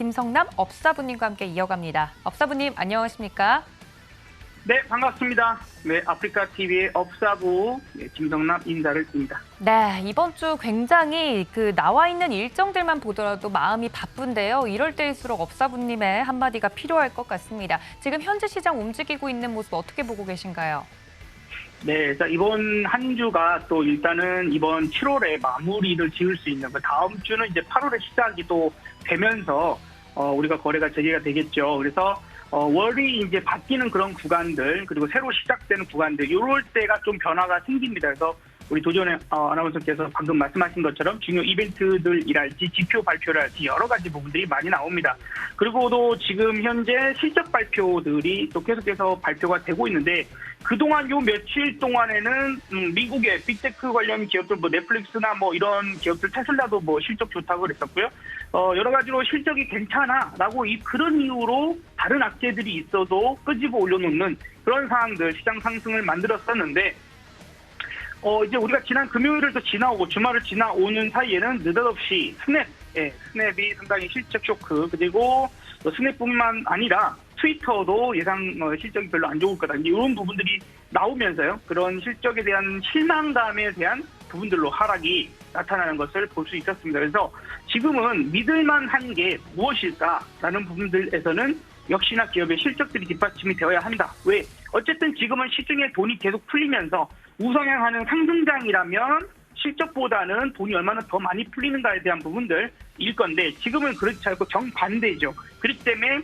김성남 업사부님과 함께 이어갑니다. 업사부님 안녕하십니까? 네, 반갑습니다. 네, 아프리카 TV의 업사부 네, 김성남 인사를 드립니다. 네, 이번 주 굉장히 그 나와 있는 일정들만 보더라도 마음이 바쁜데요. 이럴 때일수록 업사부님의 한마디가 필요할 것 같습니다. 지금 현재 시장 움직이고 있는 모습 어떻게 보고 계신가요? 네, 자, 이번 한 주가 또 일단은 이번 7월에 마무리를 지을 수 있는 그 다음 주는 이제 8월에 시작이 또 되면서 어, 우리가 거래가 재개가 되겠죠. 그래서 어, 월이 이제 바뀌는 그런 구간들 그리고 새로 시작되는 구간들 이럴 때가 좀 변화가 생깁니다. 그래서 우리 도전의 어, 아나운서께서 방금 말씀하신 것처럼 중요 이벤트들이랄지 지표 발표랄지 여러 가지 부분들이 많이 나옵니다. 그리고도 지금 현재 실적 발표들이 또 계속해서 발표가 되고 있는데 그동안 요 며칠 동안에는 음, 미국의 빅테크 관련 기업들 뭐 넷플릭스나 뭐 이런 기업들 테슬라도 뭐 실적 좋다고 그랬었고요. 어, 여러 가지로 실적이 괜찮아라고 이 그런 이유로 다른 악재들이 있어도 끄집어 올려놓는 그런 상황들 시장 상승을 만들었었는데 어, 이제 우리가 지난 금요일을 또 지나오고 주말을 지나오는 사이에는 느닷없이 스냅, 예, 스냅이 상당히 실적 쇼크, 그리고 또 스냅뿐만 아니라 트위터도 예상 어, 실적이 별로 안 좋을 거다. 이런 부분들이 나오면서요. 그런 실적에 대한 실망감에 대한 부분들로 하락이 나타나는 것을 볼 수 있었습니다. 그래서 지금은 믿을만 한 게 무엇일까라는 부분들에서는 역시나 기업의 실적들이 뒷받침이 되어야 한다. 왜? 어쨌든 지금은 시중에 돈이 계속 풀리면서 우상향하는 상승장이라면 실적보다는 돈이 얼마나 더 많이 풀리는가에 대한 부분들 일 건데 지금은 그렇지 않고 정반대죠. 그렇기 때문에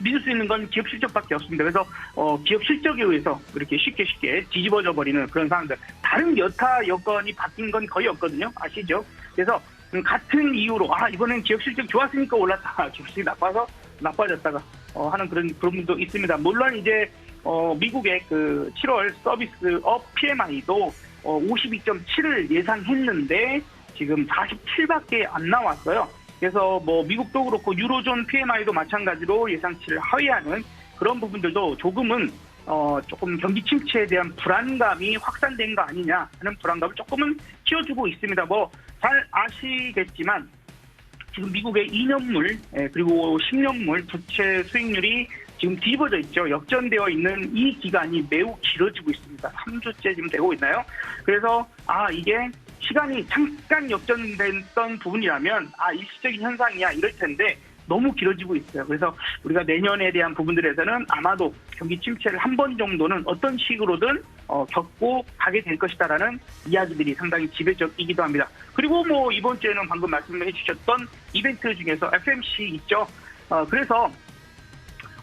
믿을 수 있는 건 기업 실적밖에 없습니다. 그래서 어, 기업 실적에 의해서 그렇게 쉽게 쉽게 뒤집어져 버리는 그런 상황들. 다른 여타 여건이 바뀐 건 거의 없거든요. 아시죠? 그래서 음, 같은 이유로 아 이번엔 기업 실적 좋았으니까 올랐다. 기업 실적 나빠서 나빠졌다가 어, 하는 그런 그런 분도 있습니다. 물론 이제 어, 미국의 그 7월 서비스업 PMI도 어, 52.7을 예상했는데 지금 47밖에 안 나왔어요. 그래서 뭐 미국도 그렇고 유로존 PMI도 마찬가지로 예상치를 하회하는 그런 부분들도 조금은 어 조금 경기 침체에 대한 불안감이 확산된 거 아니냐 하는 불안감을 조금은 키워주고 있습니다. 뭐 잘 아시겠지만 지금 미국의 2년물 예, 그리고 10년물 부채 수익률이 지금 뒤집어져 있죠. 역전되어 있는 이 기간이 매우 길어지고 있습니다. 3주째 지금 되고 있나요? 그래서 아 이게 시간이 잠깐 역전됐던 부분이라면 아 일시적인 현상이야 이럴 텐데 너무 길어지고 있어요. 그래서 우리가 내년에 대한 부분들에서는 아마도 경기 침체를 한 번 정도는 어떤 식으로든 어, 겪고 가게 될 것이다라는 이야기들이 상당히 지배적이기도 합니다. 그리고 뭐 이번 주에는 방금 말씀해 주셨던 이벤트 중에서 FMC 있죠. 어, 그래서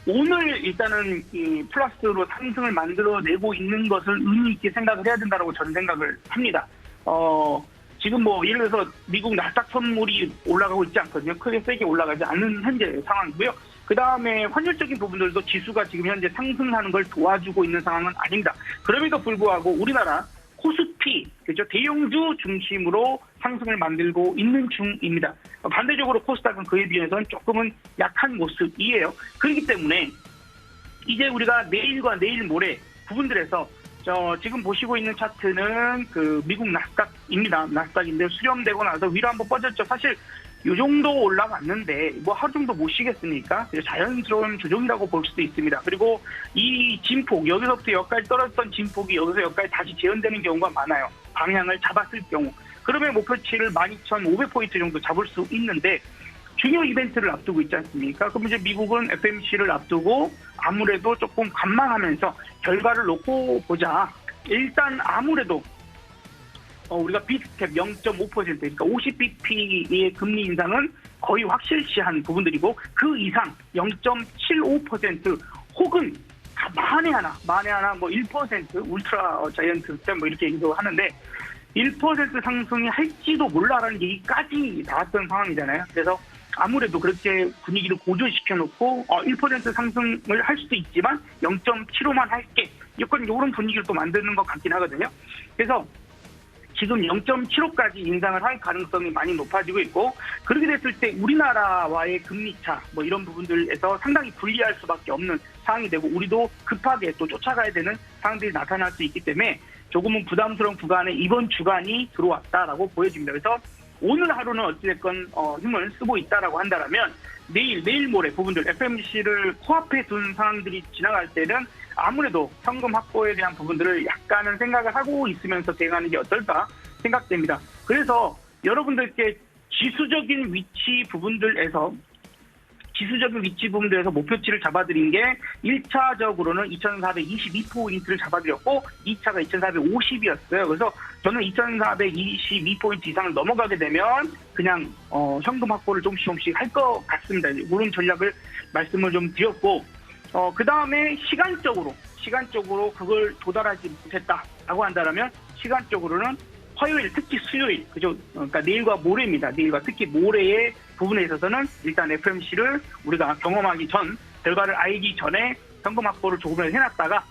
오늘 일단은 이 플러스로 상승을 만들어내고 있는 것을 의미 있게 생각을 해야 된다고 저는 생각을 합니다. 어, 지금 뭐 예를 들어서 미국 나스닥 선물이 올라가고 있지 않거든요. 크게 세게 올라가지 않는 현재 상황이고요. 그 다음에 환율적인 부분들도 지수가 지금 현재 상승하는 걸 도와주고 있는 상황은 아닙니다. 그럼에도 불구하고 우리나라 코스피, 그죠 대형주 중심으로 상승을 만들고 있는 중입니다. 반대적으로 코스닥은 그에 비해서는 조금은 약한 모습이에요. 그렇기 때문에 이제 우리가 내일과 내일 모레 부분들에서 저 지금 보시고 있는 차트는 그 미국 나스닥입니다. 나스닥인데 수렴되고 나서 위로 한번 뻗었죠. 사실 요 정도 올라갔는데 뭐 하루 정도 못 쉬겠습니까? 자연스러운 조정이라고 볼 수도 있습니다. 그리고 이 진폭 여기서부터 여기까지 떨어졌던 진폭이 여기서 여기까지 다시 재현되는 경우가 많아요. 방향을 잡았을 경우 그러면 목표치를 12,500포인트 정도 잡을 수 있는데 중요 이벤트를 앞두고 있지 않습니까? 그럼 이제 미국은 FMC를 앞두고 아무래도 조금 관망하면서 결과를 놓고 보자. 일단 아무래도 어, 우리가 비스텝 0.5% 그러니까 50bp의 금리 인상은 거의 확실시한 부분들이고 그 이상 0.75% 혹은 다 만에 하나, 만에 하나 뭐 1% 울트라 자이언트 때 뭐 이렇게 얘기도 하는데 1% 상승이 할지도 몰라라는 얘기까지 나왔던 상황이잖아요. 그래서 아무래도 그렇게 분위기를 고조시켜 놓고 어, 1% 상승을 할 수도 있지만 0.75만 할게. 약간 이런 분위기를 또 만드는 것 같긴 하거든요. 그래서 지금 0.75까지 인상을 할 가능성이 많이 높아지고 있고 그렇게 됐을 때 우리나라와의 금리 차 뭐 이런 부분들에서 상당히 불리할 수밖에 없는 상황이 되고 우리도 급하게 또 쫓아가야 되는 상황들이 나타날 수 있기 때문에 조금은 부담스러운 구간에 이번 주간이 들어왔다라고 보여집니다. 그래서 오늘 하루는 어찌됐건 어, 힘을 쓰고 있다라고 한다라면 내일 내일 모레 부분들 FMC를 코앞에 둔 상황들이 지나갈 때는 아무래도 현금 확보에 대한 부분들을 약간은 생각을 하고 있으면서 대응하는 게 어떨까 생각됩니다. 그래서 여러분들께 지수적인 위치 부분들에서 지수적인 위치 부분들에서 목표치를 잡아드린 게 1차적으로는 2,422포인트를 잡아드렸고 2차가 2,450이었어요. 그래서 저는 2,422포인트 이상을 넘어가게 되면 그냥 어, 현금 확보를 조금씩 조금씩 할 것 같습니다. 그런 전략을 말씀을 좀 드렸고 어, 그 다음에 시간적으로 시간적으로 그걸 도달하지 못했다라고 한다면 시간적으로는 화요일 특히 수요일 그죠 그러니까 내일과 모레입니다 내일과 특히 모레의 부분에 있어서는 일단 FMC를 우리가 경험하기 전 결과를 알기 전에 현금 확보를 조금이라도 해놨다가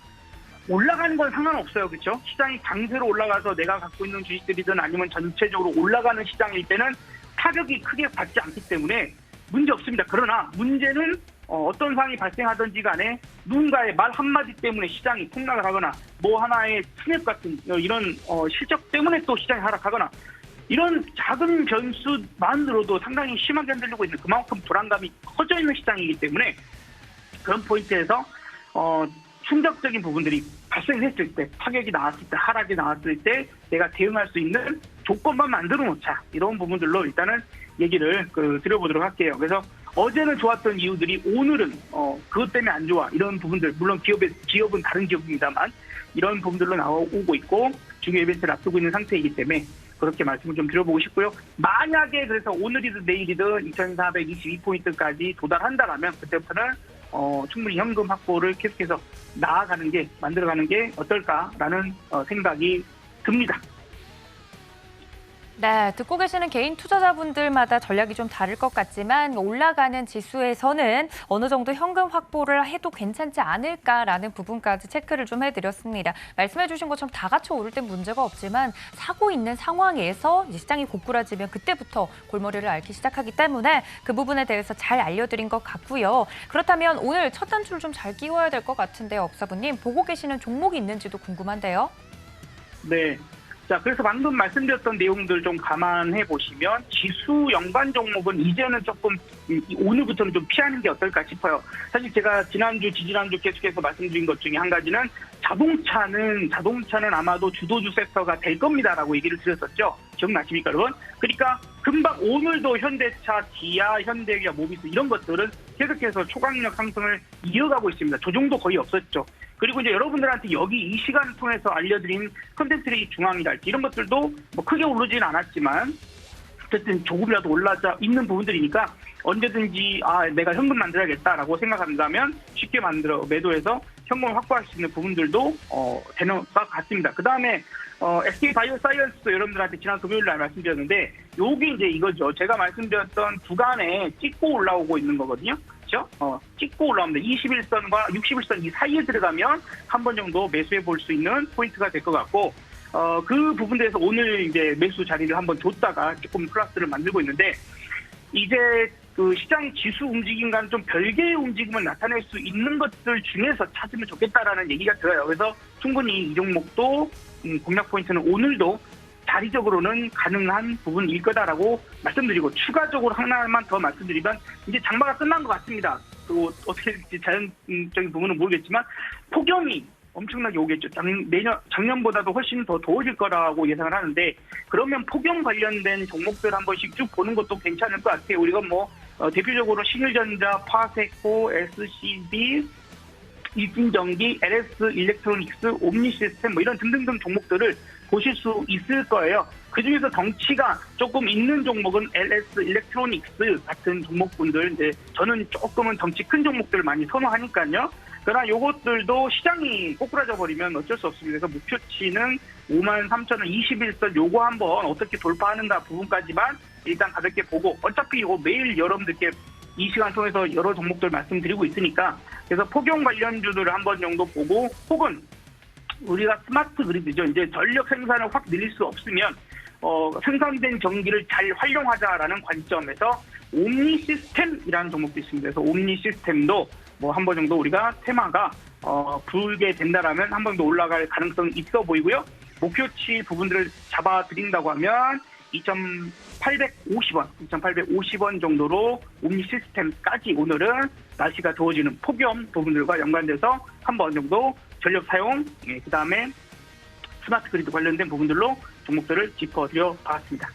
올라가는 건 상관없어요. 그렇죠 시장이 강세로 올라가서 내가 갖고 있는 주식들이든 아니면 전체적으로 올라가는 시장일 때는 타격이 크게 받지 않기 때문에 문제 없습니다. 그러나 문제는 어, 떤 상황이 발생하든지 간에 누군가의 말 한마디 때문에 시장이 폭락을 하거나 뭐 하나의 스냅 같은 어, 이런 어, 실적 때문에 또 시장이 하락하거나 이런 작은 변수만으로도 상당히 심하게 흔들리고 있는 그만큼 불안감이 커져 있는 시장이기 때문에 그런 포인트에서 어, 충격적인 부분들이 발생했을 때 타격이 나왔을 때 하락이 나왔을 때 내가 대응할 수 있는 조건만 만들어 놓자 이런 부분들로 일단은 얘기를 그, 드려보도록 할게요. 그래서 어제는 좋았던 이유들이 오늘은 어, 그것 때문에 안 좋아 이런 부분들 물론 기업의 기업은 다른 기업입니다만 이런 부분들로 나오고 있고 중요 이벤트를 앞두고 있는 상태이기 때문에 그렇게 말씀을 좀 드려보고 싶고요. 만약에 그래서 오늘이든 내일이든 2,422포인트까지 도달한다라면 그때부터는 어, 충분히 현금 확보를 계속해서 나아가는 게 만들어가는 게 어떨까라는 어, 생각이 듭니다. 네, 듣고 계시는 개인 투자자분들마다 전략이 좀 다를 것 같지만 올라가는 지수에서는 어느 정도 현금 확보를 해도 괜찮지 않을까라는 부분까지 체크를 좀 해드렸습니다. 말씀해 주신 것처럼 다 같이 오를 땐 문제가 없지만 사고 있는 상황에서 시장이 고꾸라지면 그때부터 골머리를 앓기 시작하기 때문에 그 부분에 대해서 잘 알려드린 것 같고요. 그렇다면 오늘 첫 단추를 좀 잘 끼워야 될 것 같은데요, 업사부님. 보고 계시는 종목이 있는지도 궁금한데요. 네. 자, 그래서 방금 말씀드렸던 내용들 좀 감안해 보시면 지수 연관 종목은 이제는 조금 오늘부터는 좀 피하는 게 어떨까 싶어요. 사실 제가 지난주, 지지난주 계속해서 말씀드린 것 중에 한 가지는 자동차는 자동차는 아마도 주도주 섹터가 될 겁니다라고 얘기를 드렸었죠. 기억나십니까, 여러분? 그러니까 금방 오늘도 현대차, 기아, 현대기아, 모비스 이런 것들은 계속해서 초강력 상승을 이어가고 있습니다. 조정도 거의 없었죠. 그리고 이제 여러분들한테 여기 이 시간을 통해서 알려드린 컨텐츠의 중앙이랄지 이런 것들도 뭐 크게 오르진 않았지만 어쨌든 조금이라도 올라자 있는 부분들이니까 언제든지 아 내가 현금 만들어야겠다라고 생각한다면 쉽게 만들어 매도해서 현금을 확보할 수 있는 부분들도 어, 되는 것 같습니다. 그 다음에 어, SK 바이오사이언스도 여러분들한테 지난 금요일 날 말씀드렸는데 요게 이제 이거죠. 제가 말씀드렸던 구간에 찍고 올라오고 있는 거거든요. 그렇죠? 어, 찍고 올라오면 21선과 61선 이 사이에 들어가면 한 번 정도 매수해 볼 수 있는 포인트가 될 것 같고 어, 그 부분에서 오늘 이제 매수 자리를 한번 줬다가 조금 플러스를 만들고 있는데 이제 그 시장 지수 움직임과는 좀 별개의 움직임을 나타낼 수 있는 것들 중에서 찾으면 좋겠다라는 얘기가 들어요. 그래서 충분히 이 종목도 음, 공략 포인트는 오늘도 자리적으로는 가능한 부분일 거다라고 말씀드리고 추가적으로 하나만 더 말씀드리면 이제 장마가 끝난 것 같습니다. 또 어떻게 될지 자연적인 부분은 모르겠지만 폭염이 엄청나게 오겠죠. 작, 내년 작년보다도 훨씬 더 더워질 거라고 예상을 하는데 그러면 폭염 관련된 종목들 한 번씩 쭉 보는 것도 괜찮을 것 같아요. 우리가 뭐 어, 대표적으로 신일전자, 파세코, SCB, 일진전기, LS 일렉트로닉스, 옴니 시스템 뭐 이런 등등등 종목들을 보실 수 있을 거예요. 그 중에서 덩치가 조금 있는 종목은 LS 일렉트로닉스 같은 종목분들 이제 저는 조금은 덩치 큰 종목들을 많이 선호하니까요. 그러나 요것들도 시장이 꼬꾸라져 버리면 어쩔 수 없습니다. 그래서 목표치는 5만 3천 원 21선 요거 한번 어떻게 돌파하는가 부분까지만 일단 가볍게 보고 어차피 이거 매일 여러분들께 이 시간 통해서 여러 종목들 말씀드리고 있으니까 그래서 폭염 관련주들을 한 번 정도 보고 혹은 우리가 스마트 그리드죠. 이제 전력 생산을 확 늘릴 수 없으면 어, 생산된 전기를 잘 활용하자라는 관점에서 옴니 시스템이라는 종목도 있습니다. 그래서 옴니 시스템도 뭐 한 번 정도 우리가 테마가 어, 불게 된다라면 한 번 더 올라갈 가능성이 있어 보이고요. 목표치 부분들을 잡아드린다고 하면 2,850원, 2,850원 정도로 옴니 시스템까지 오늘은 날씨가 더워지는 폭염 부분들과 연관돼서 한 번 정도 전력 사용, 예, 그 다음에 스마트 그리드 관련된 부분들로 종목들을 짚어드려 봤습니다.